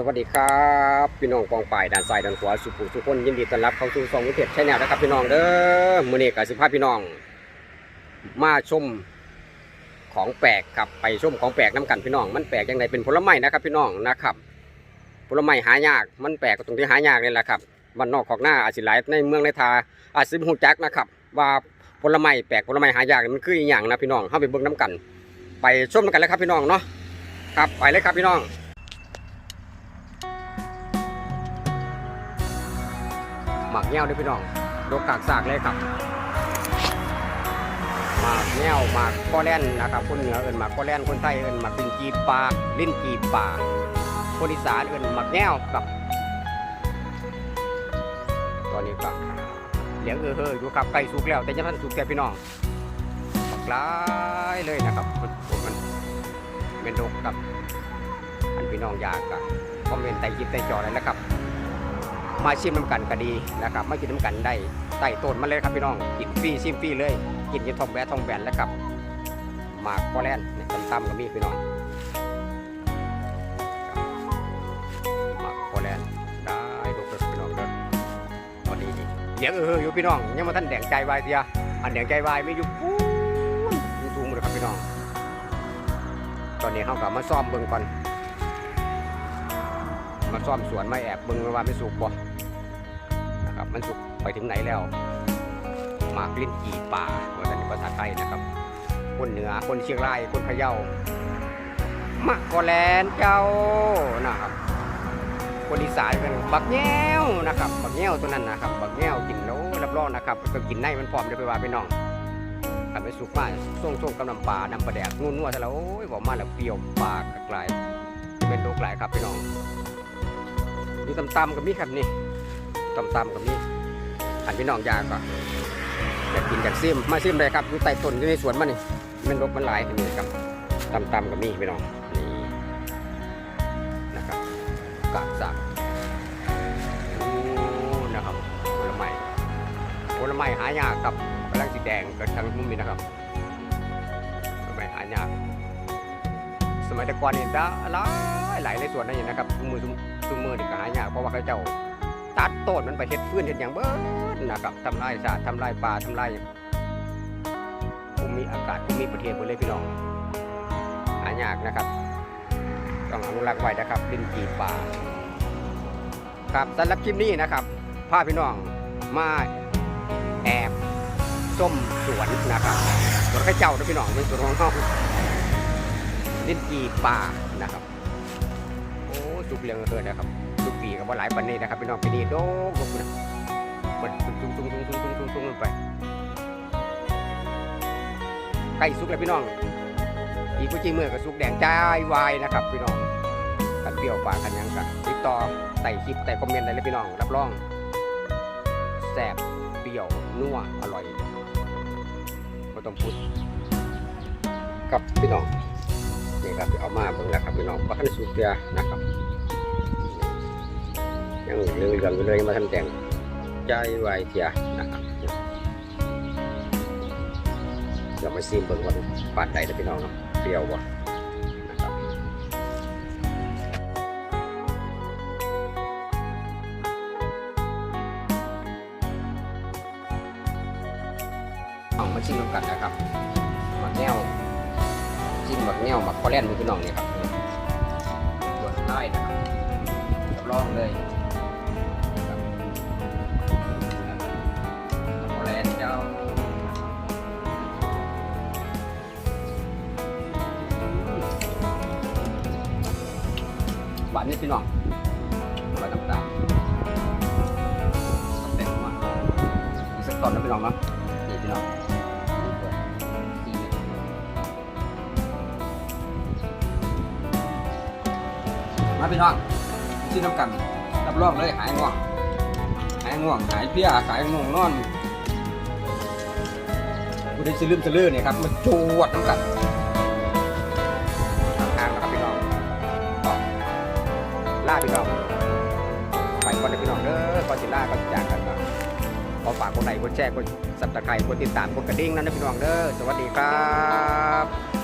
สวัสดีครับพี่น้องกองป่ายด้านซ้ายด้านขวาสุขุสุขคนยินดีต้อนรับเข้าสู่ซองวิเทศใช่แนวนะครับพี่น้องเด้อมื้อนี้ก็สิพาพี่น้อง มาชมของแปลกครับไปชมของแปลกน้กันพี่น้อง มันแปลกยังไงเป็นผลไม้นะครับ พี่น้องนะครับผลไม้หายากมันแปลกตรงที่หายากนี่แหละครับบ้านนอกของหน้าอาจสิหลในเมืองในทาอาจสิหูจักนะครับ ว่าผลไม้แปลกผลไม้หายากมันคืออหย่างนะพี่น้องเข้าไปเบิ่งน้กัน ไปชมกันเลยครับพี่น้องเนาะครับไปเลยครับพี่น้อง หมักแง่วด้วยพี่น้องดกกากซากเลยครับหมักแง่วหมักก้อแล่นนะครับคนเหนือเอิ้นหมักก้อแล่นคนไทยเอิ้นหมักลิ้นจีปลาลิ้นจีปลาคนอีสานเอิ้นหมักแง่วครับ ตอนนี้ก็เหลียงเออเฮออยู่ครับไก่สุกแล้ว แต่ยังไม่ทันสุกแต่พี่น้องหมักลายเลยนะครับมันมันเป็นดกครับอันพี่น้องอยากก็คอมเมนต์ใต้คลิปใต้จอเลยนะครับ มาชิมน้ำกันก็ดีนะครับมากินน้ำกันได้ใต้ต้นมาเลยครับพี่น้องกินฟรีชิมฟรีเลย กินยี่ทองแบะทองแบนแล้วครับหมากพอแลนเนี่ยตำๆก็มีพี่น้องหมากพอแลนได้ดูเด้อพี่น้องเด้อตอนนี้เลี้ยงเอออยู่พี่น้องยังมาท่านแดงใจวายเสียอันแดงใจวายไม่อยู่ปูนอยู่สูงเลยครับพี่น้อง ตอนนี้เขากลับมาซ่อมเบิ่งก่อนมาซ่อมสวนมาแอบเบิ่งว่าไม่สุกบ่ มันสุกไปถึงไหนแล้วหมากลิ้นจี่ป่าว่าแต่ภาษาไทยนะครับ คนเหนือคนเชียงรายคนพะเยามะกอแลนเจ้านะครับ คนอีสานเป็นบักแง้วนะครับบักแง้วตัวนั้นนะครับบักแง้วกินแล้วรับรองนะครับก็กินในมันพร้อมเดี๋ยวไปว่าไปน้องขันไปสุกมาส่งส่งๆกับน้ำปลานำปลาแดกนุ่นๆแต่แล้วโอ้ยบอกมาแล้วเปรี้ยวปากกลายเป็นโรคหลายครับพี่น้องอยู่ต่ำๆกับมีครับนี่ ต่ำๆกับมีอันพี่น้องยากก็อยากกินอยากซิมมาซิมเลยครับอยู่ใต้ต้นอยู่ในสวนมันนี่มันรกมันหลายนี่ครับต่ำๆกับมีพี่น้องนี่นะครับกากสักโอ้นะครับผลไม้ผลไม้หายากครับกำลังสีแดงเกิดทางมุมนี้นะครับผลไม้หายากสมัยแต่ก่อนนี่ได้หลายหลายในสวนนั่นเองนะครับทุกมือทุกทุกมือนี่ก็หายากเพราะว่าเขาเจ้า ตัดต้นมันไปเฮ็ดฟืนเฮ็ดอย่างเบิดนะครับทำลายสาทำลายป่าทำลายภูมิอากาศภูมิประเทศหมดเลยพี่น้องหายากนะครับ ต้องอนุรักษ์ไว้นะครับดินกีป่าครับสำหรับคลิปนี้นะครับพาพี่น้องมาแอบส้มสวนนะครับสวนข้าเจ้านะพี่น้องเป็นสวนของเฮาลิ้นจีป่านะครับโอ้จุกเรียงเกินนะครับ ปีกับว่าหลายปันนี้นะครับพี่น้องปีนี้โดกลงนะมันตุ้งตุ้งตุ้งตุ้งตุ้งตุ้งตุ้งตุ้งลงไปไก่สุกแล้วพี่น้อง อีกผู้จริเมื่อกับสุกแดงจ้ายวายนะครับพี่น้องกันเปรี้ยวปากกันยังกันติดต่อไต่คลิปไต่คอมเมนต์ได้เลยพี่น้องรับรองแซ่บเปรี้ยวนัวอร่อยก็ต้องพูดกับพี่น้องนี่ครับเอามาเบิ่งแล้วครับพี่น้องว่าทันสุกเตียนะครับ ยังเหลืองเหลืองๆอยู่เลยยังมาทันแดงใจไวเตียนะครับเดี๋ยวมาซีมเบิ่งว่าปาดใดนะพี่น้องเนาะเปรี้ยวบ่นะครับเอามาชิมน้ำกันนะครับหมาแนวจิ้มหมักเงี้ยวหมักคอแลนด์พี่น้องนี่ครับตรวได้นะครับรับรองเลยานนี่พี่น้องหวานต่างต้องเต็มมาอีกสักตอนนะพี่น้องนาะนี่พี่น้องนี่ตัวสี่เม็ดมาพี่น้องที่น้ำกันรับรองเลยหายง่วงหายง่วงหายเพลียหายง่วงนอนกูได้ซื้อลืมซื้อลือเนี่ยครับมาจวดน้ำกัน ล่าพี่น้องไปก่อนนะพี่น้องเด้อก่อนสิล่าก่อนสิจากกันก่อนขอฝากคนไหนคนแชร์คนสับตะไคร้คนติดตามคนกระดิ่งนั่นนะพี่น้องเด้อสวัสดีครับ